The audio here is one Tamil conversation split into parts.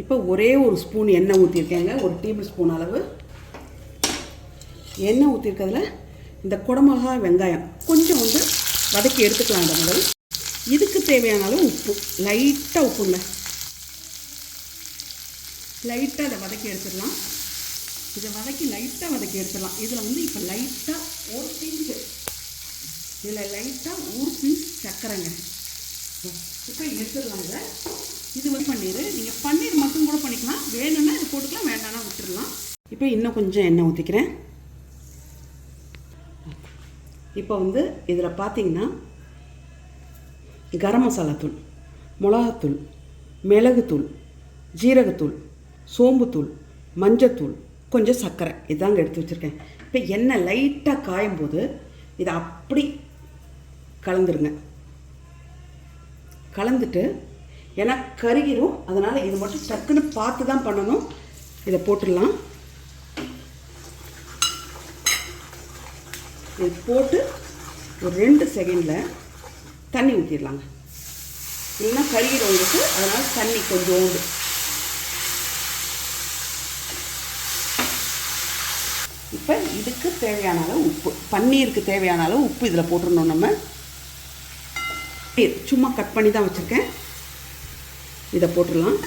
இப்போ ஒரே ஒரு ஸ்பூன் எண்ணெய் ஊற்றிருக்கேங்க ஒரு டேபிள் ஸ்பூன் அளவு. எண்ணெய் ஊற்றிருக்கிறதுல இந்த குடமிளகா வெங்காயம் கொஞ்சம் வந்து வதக்கி எடுத்துக்கலாம் இந்த முதல். இதுக்கு தேவையான அளவு உப்பு. லைட்டாக உப்புங்க. லைட்டாக அதை வதக்கி எடுத்துடலாம். இதை வதக்கி லைட்டாக வதக்கி எடுத்துடலாம். இதில் வந்து இப்போ லைட்டாக ஒரு பிஞ்சு. இதில் லைட்டாக ஒரு பிஞ்சு சக்கரைங்க இப்போ எடுத்துடலாம் இது வந்து பன்னீர். நீங்கள் பன்னீர் மட்டும் கூட பண்ணிக்கலாம். வேணும்னா இது போட்டுக்கலாம் வேண்டாம்னா விட்டுடலாம் இப்போ இன்னும் கொஞ்சம் எண்ணெய் ஊற்றிக்கிறேன் இப்போ வந்து இதில் பார்த்தீங்கன்னா கரம் மசாலா தூள் மிளகாத்தூள் மிளகுத்தூள் ஜீரகத்தூள் சோம்புத்தூள் மஞ்சத்தூள் கொஞ்சம் சர்க்கரை. இதாங்க எடுத்து வச்சுருக்கேன். இப்போ எண்ணெய் லைட்டாக காயும் போது இதை அப்படி கலந்துருங்க. கலந்துட்டு ஏன்னா கருகிரும். அதனால் இது மட்டும் டக்குன்னு பார்த்து தான் பண்ணணும். இதை போட்டுடலாம். இது போட்டு ஒரு ரெண்டு செகண்டில் தண்ணி ஊற்றிடலாங்க இல்லைன்னா கழுகிடும் உங்களுக்கு. அதனால் தண்ணி கொஞ்சோண்டு. இப்போ இதுக்கு தேவையான அளவு உப்பு. பன்னீருக்கு தேவையான அளவு உப்பு இதில் போட்டுருணும் நம்ம. சும்மா கட் பண்ணி தான் வச்சுருக்கேன். இதை போட்டுடலாம்.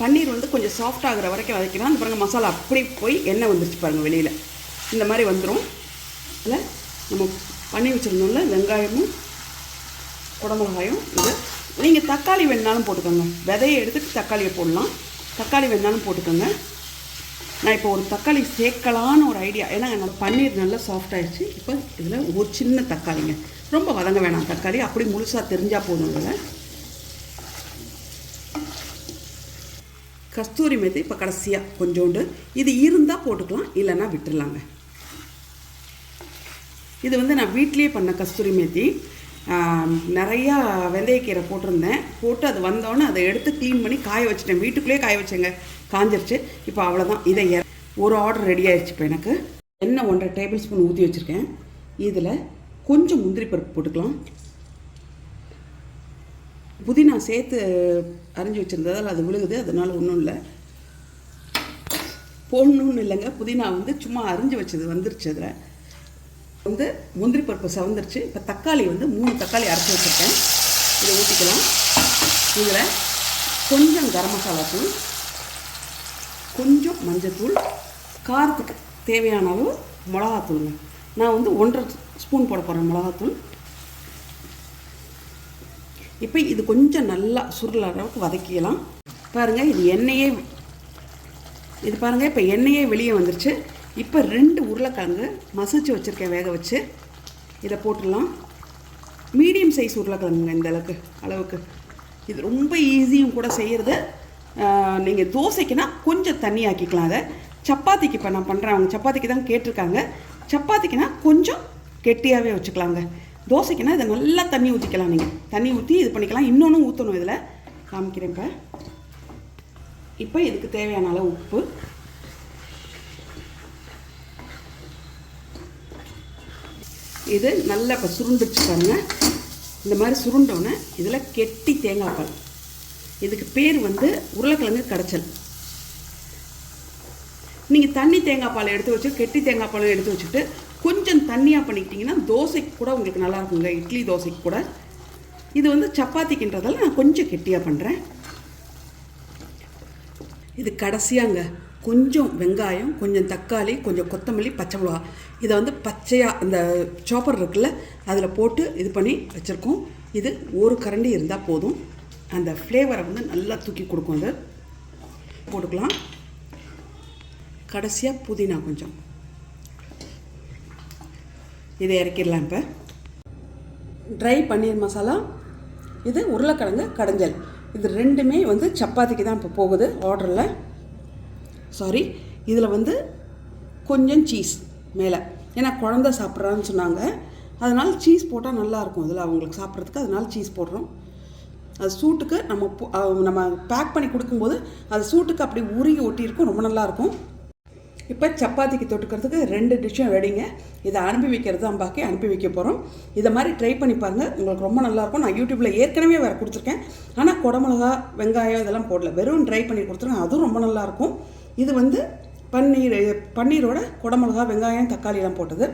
பன்னீர் வந்து கொஞ்சம் சாஃப்ட் ஆகிற வரைக்கும் வதக்கலாம் அந்த பாருங்கள் மசாலா அப்படி போய் எண்ணெய் வந்துருச்சு பாருங்கள் வெளியில். இந்த மாதிரி வந்துடும் இல்லை நம்ம பண்ணி வச்சுருந்தோம்ல வெங்காயமும் குடமிளகாயும் இது நீங்கள் தக்காளி வேணாலும் போட்டுக்கோங்க. விதையை எடுத்துட்டு தக்காளியை போடலாம். தக்காளி வேணாலும் போட்டுக்கோங்க. நான் இப்போ ஒரு தக்காளி சேர்க்கலான்னு ஒரு ஐடியா ஏன்னா என்னோட பன்னீர் நல்லா சாஃப்ட் ஆயிடுச்சு. இப்போ இதில் ஒரு சின்ன தக்காளிங்க. ரொம்ப வதங்க வேணாம் தக்காளி. அப்படி முழுசாக தெரிஞ்சால் போதும் இதில். கஸ்தூரி மேத்தி இப்போ கடைசியாக கொஞ்சோண்டு. இது இருந்தால் போட்டுக்கலாம் இல்லைன்னா விட்டுடலாங்க இது வந்து நான் வீட்லேயே பண்ண கஸ்தூரி மேத்தி. நிறையா வெந்தயக்கீரை போட்டிருந்தேன். போட்டு அது வந்தோடனே அதை எடுத்து க்ளீன் பண்ணி காய வச்சுட்டேன். வீட்டுக்குள்ளேயே காய வச்சேங்க. காஞ்சிருச்சு. இப்போ அவ்வளோதான் இதை ஒரு ஆர்டர் ரெடி ஆயிடுச்சு இப்போ எனக்கு. எண்ணெய் ஒன்றரை டேபிள் ஸ்பூன் ஊற்றி வச்சுருக்கேன். இதில் கொஞ்சம் முந்திரி பருப்பு போட்டுக்கலாம். புதினா சேர்த்து அரிஞ்சு வச்சுருந்ததால் அது விழுகுது. அதனால் ஒன்றும் இல்லை. போடணும்னு இல்லைங்க. புதினா வந்து சும்மா அரிஞ்சு வச்சது வந்துருச்சு அதில். வந்து முந்திரி பருப்பு சவந்துருச்சு. இப்போ தக்காளி வந்து மூணு தக்காளி அரைச்சி வச்சுருக்கேன். இதை ஊற்றிக்கலாம் இதில் கொஞ்சம் கரம் மசாலா தூள் கொஞ்சம் மஞ்சத்தூள் காரத்துக்கு தேவையான அளவு மிளகாத்தூளுங்க நான் வந்து ஒன்றரை ஸ்பூன் போட போகிறேன் மிளகாத்தூள். இப்போ இது கொஞ்சம் நல்லா சுருள் அளவுக்கு வதக்கிக்கலாம். பாருங்கள் இது எண்ணெயே இது பாருங்கள் இப்போ எண்ணெயே வெளியே வந்துருச்சு. இப்போ ரெண்டு உருளைக்கிழங்கு மசிச்சு வச்சுருக்கேன் வேக வச்சு. இதை போட்டுடலாம். மீடியம் சைஸ் உருளைக்கிழங்குங்க இந்த அளவுக்கு அளவுக்கு. இது ரொம்ப ஈஸியும் கூட செய்கிறது நீங்கள் தோசைக்குனா கொஞ்சம் தண்ணி ஆக்கிக்கலாம் அதை. சப்பாத்திக்கு இப்போ நான் பண்ணுறேன் அவங்க சப்பாத்திக்கு தான் கேட்டிருக்காங்க. சப்பாத்திக்குனா கொஞ்சம் கெட்டியாகவே வச்சுக்கலாங்க. தோசைக்குனா இதை நல்லா தண்ணி ஊற்றிக்கலாம் நீங்கள் தண்ணி ஊற்றி இது பண்ணிக்கலாம். இன்னொன்று ஊற்றணும் இதில். காமிக்கிறேன் இப்போ. இப்போ இதுக்கு தேவையான அளவு உப்பு. இது நல்லா இப்போ சுருண்டுச்சு பாருங்க. இந்த மாதிரி சுருண்டோன்னே இதில் கெட்டி தேங்காய் பால். இதுக்கு பேர் வந்து உருளைக்கிழங்கு கடைச்சல் நீங்கள் தண்ணி தேங்காய் பால் எடுத்து வச்சு கெட்டி தேங்காய் பால் எடுத்து வச்சுட்டு கொஞ்சம் தண்ணியாக பண்ணிக்கிட்டிங்கன்னா தோசைக்கு கூட உங்களுக்கு நல்லா இருக்குங்க. இட்லி தோசைக்கு கூட. இது வந்து சப்பாத்திக்கின்றதால நான் கொஞ்சம் கெட்டியாக பண்ணுறேன் இது கடைசியாங்க. கொஞ்சம் வெங்காயம் கொஞ்சம் தக்காளி கொஞ்சம் கொத்தமல்லி பச்சை மிளகா. இதை வந்து பச்சையாக அந்த சாப்பர் இருக்குல்ல அதில் போட்டு இது பண்ணி வச்சுருக்கோம். இது ஒரு கரண்டி இருந்தால் போதும். அந்த ஃப்ளேவரை வந்து நல்லா தூக்கி கொடுக்கும் அது போட்டுக்கலாம். கடைசியாக புதினா கொஞ்சம். இதை இறக்கிடலாம் இப்போ. ட்ரை பன்னீர் மசாலா இது உருளைக்கிழங்கு கடைஞ்சல். இது ரெண்டுமே வந்து சப்பாத்திக்கு தான் இப்போ போகுது ஆர்டரில் சாரி இதில் வந்து கொஞ்சம் சீஸ் மேலே. ஏன்னா குழந்த சாப்பிட்றான்னு சொன்னாங்க. அதனால் சீஸ் போட்டால் நல்லாயிருக்கும் இதில் அவங்களுக்கு சாப்பிட்றதுக்கு அதனால் சீஸ் போடுறோம். அது சூட்டுக்கு நம்ம பு- நம்ம பேக் பண்ணி கொடுக்கும்போது அது சூட்டுக்கு அப்படி உருகி ஒட்டியிருக்கும். ரொம்ப நல்லாயிருக்கும் இப்போ சப்பாத்திக்கு தொட்டுக்கிறதுக்கு ரெண்டு டிஷ்ஷும் ரெடிங்க இதை அனுப்பி வைக்கிறது தான் பாக்கி. அனுப்பி வைக்க போகிறோம் இதை மாதிரி ட்ரை பண்ணி பாருங்கள் உங்களுக்கு ரொம்ப நல்லாயிருக்கும் நான் யூடியூப்பில் ஏற்கனவே வேறு கொடுத்துருக்கேன். ஆனால் குடமிளகா வெங்காயம் இதெல்லாம் போடல. வெறும் ட்ரை பண்ணி கொடுத்துருக்கேன் அதுவும் ரொம்ப நல்லாயிருக்கும் இது வந்து பன்னீர் பன்னீரோட குடமிளகா வெங்காயம் தக்காளியெல்லாம் போட்டது.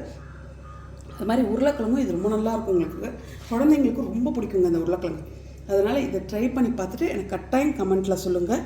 அது மாதிரி உருளைக்கிழங்கும் இது ரொம்ப நல்லா இருக்கும் உங்களுக்கு. குழந்தைங்களுக்கு ரொம்ப பிடிக்குங்க அந்த உருளைக்கிழங்கு. அதனால் இதை ட்ரை பண்ணி பார்த்துட்டு எனக்கு கட்டாயம் கமெண்ட்டில் சொல்லுங்கள்